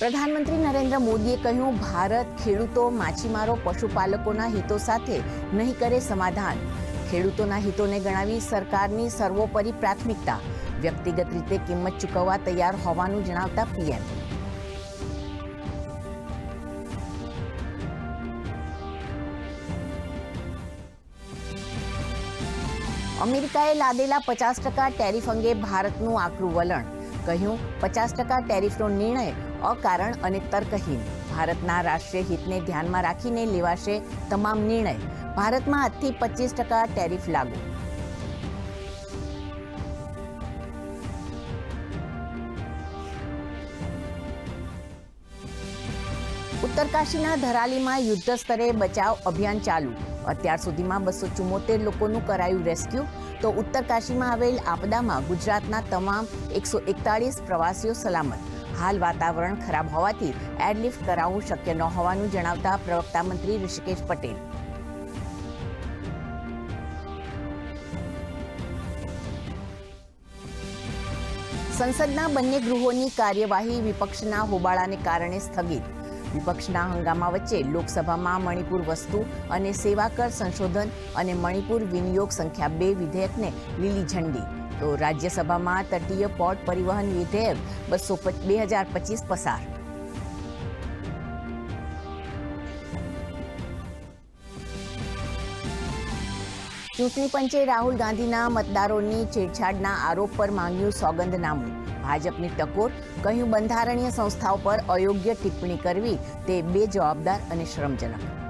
પ્રધાનમંત્રી નરેન્દ્ર મોદીએ કહ્યું, ભારત ખેડૂતો માછીમારો, પશુપાલકોના હિતો સાથે નહીં કરે સમાધાન. ખેડૂતોના હિતોને ગણાવી સરકારની સર્વોપરી પ્રાથમિકતા. વ્યક્તિગત રીતે કિંમત ચૂકવવા તૈયાર હોવાનું જણાવતા પીએમ. અમેરિકાએ લાદેલા પચાસ ટકા ટેરિફ અંગે ભારતનું આકરું વલણ. કહ્યું, પચાસ ટકા ટેરિફનો નિર્ણય અકારણ અને તર્કહીન. ભારતના રાષ્ટ્રીય હિતને ધ્યાનમાં રાખીને લેવાશે તમામ નિર્ણય. ભારતમાં આજથી પચીસ ટકા ટેરિફ લાગુ. ઉત્તરકાશીના ધરાલીમાં યુદ્ધ સ્તરે બચાવ અભિયાન ચાલુ. અત્યાર સુધીમાં બસો ચુમ્મોતેર લોકોનું કરાયું રેસ્ક્યુ. તો ઉત્તરકાશીમાં આવેલ આપદામાં ગુજરાતના તમામ એકસો એકતાળીસ પ્રવાસીઓ સલામત. હાલ વાતાવરણ ખરાબ હોવાથી એરલિફ્ટ કરાવવું શક્ય ન હોવાનું જણાવતા પ્રવક્તા મંત્રી ઋષિકેશ પટેલ. સંસદના બંને ગૃહોની કાર્યવાહી વિપક્ષના હોબાળાને કારણે સ્થગિત. વિપક્ષના હંગામા વચ્ચે લોકસભામાં મણિપુર વસ્તુ અને સેવા કર સંશોધન અને મણિપુર વિનિયોગ સંખ્યા બે વિધેયકને લીલી ઝંડી. તો રાજ્યસભામાં તટીય પોર્ટ પરિવહન વિધેયક બસો બે હજાર પચીસ પસાર. ચૂંટણી પંચે રાહુલ ગાંધીના મતદારોની છેડછાડના આરોપ પર માંગ્યું સોગંદનામું. ભાજપની ટકોર, કહ્યું બંધારણીય સંસ્થાઓ પર અયોગ્ય ટિપ્પણી કરવી, તે બેજવાબદાર અને શરમજનક.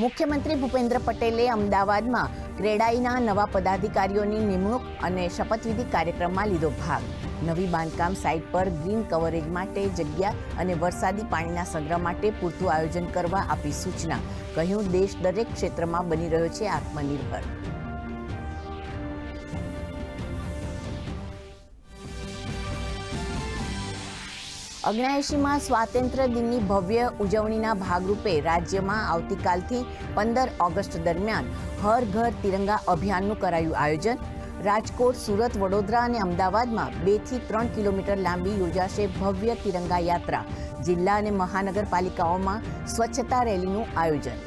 મુખ્યમંત્રી ભૂપેન્દ્ર પટેલે અમદાવાદમાં ક્રેડાઈના નવા પદાધિકારીઓની નિમણૂક અને શપથવિધિ કાર્યક્રમમાં લીધો ભાગ. નવી બાંધકામ સાઇટ પર ગ્રીન કવરેજ માટે જગ્યા અને વરસાદી પાણીના સંગ્રહ માટે પૂરતું આયોજન કરવા આપી સૂચના. કહ્યું, દેશ દરેક ક્ષેત્રમાં બની રહ્યો છે આત્મનિર્ભર. અગ્નાએશીમાં સ્વાતંત્ર્ય દિનની ભવ્ય ઉજવણીના ભાગરૂપે રાજ્યમાં આવતીકાલથી પંદર ઓગસ્ટ દરમિયાન હર ઘર તિરંગા અભિયાનનું કરાયું આયોજન. રાજકોટ, સુરત, વડોદરા અને અમદાવાદમાં બેથી ત્રણ કિલોમીટર લાંબી યોજાશે ભવ્ય તિરંગા યાત્રા. જિલ્લા અને મહાનગરપાલિકાઓમાં સ્વચ્છતા રેલીનું આયોજન.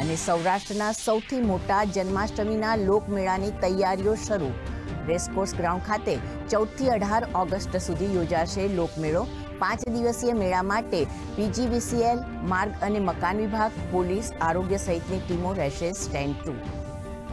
અને સૌરાષ્ટ્રના સૌથી મોટા જન્માષ્ટમીના લોકમેળાની તૈયારીઓ શરૂ. રેસકોર્સ ગ્રાઉન્ડ ખાતે ચૌદથી અઢાર ઓગસ્ટ સુધી યોજાશે લોકમેળો. પાંચ દિવસીય મેળા માટે પીજીવીસીએલ, માર્ગ અને મકાન વિભાગ, પોલીસ, આરોગ્ય સહિતની ટીમો રહેશે સ્ટેન્ડ ટુ.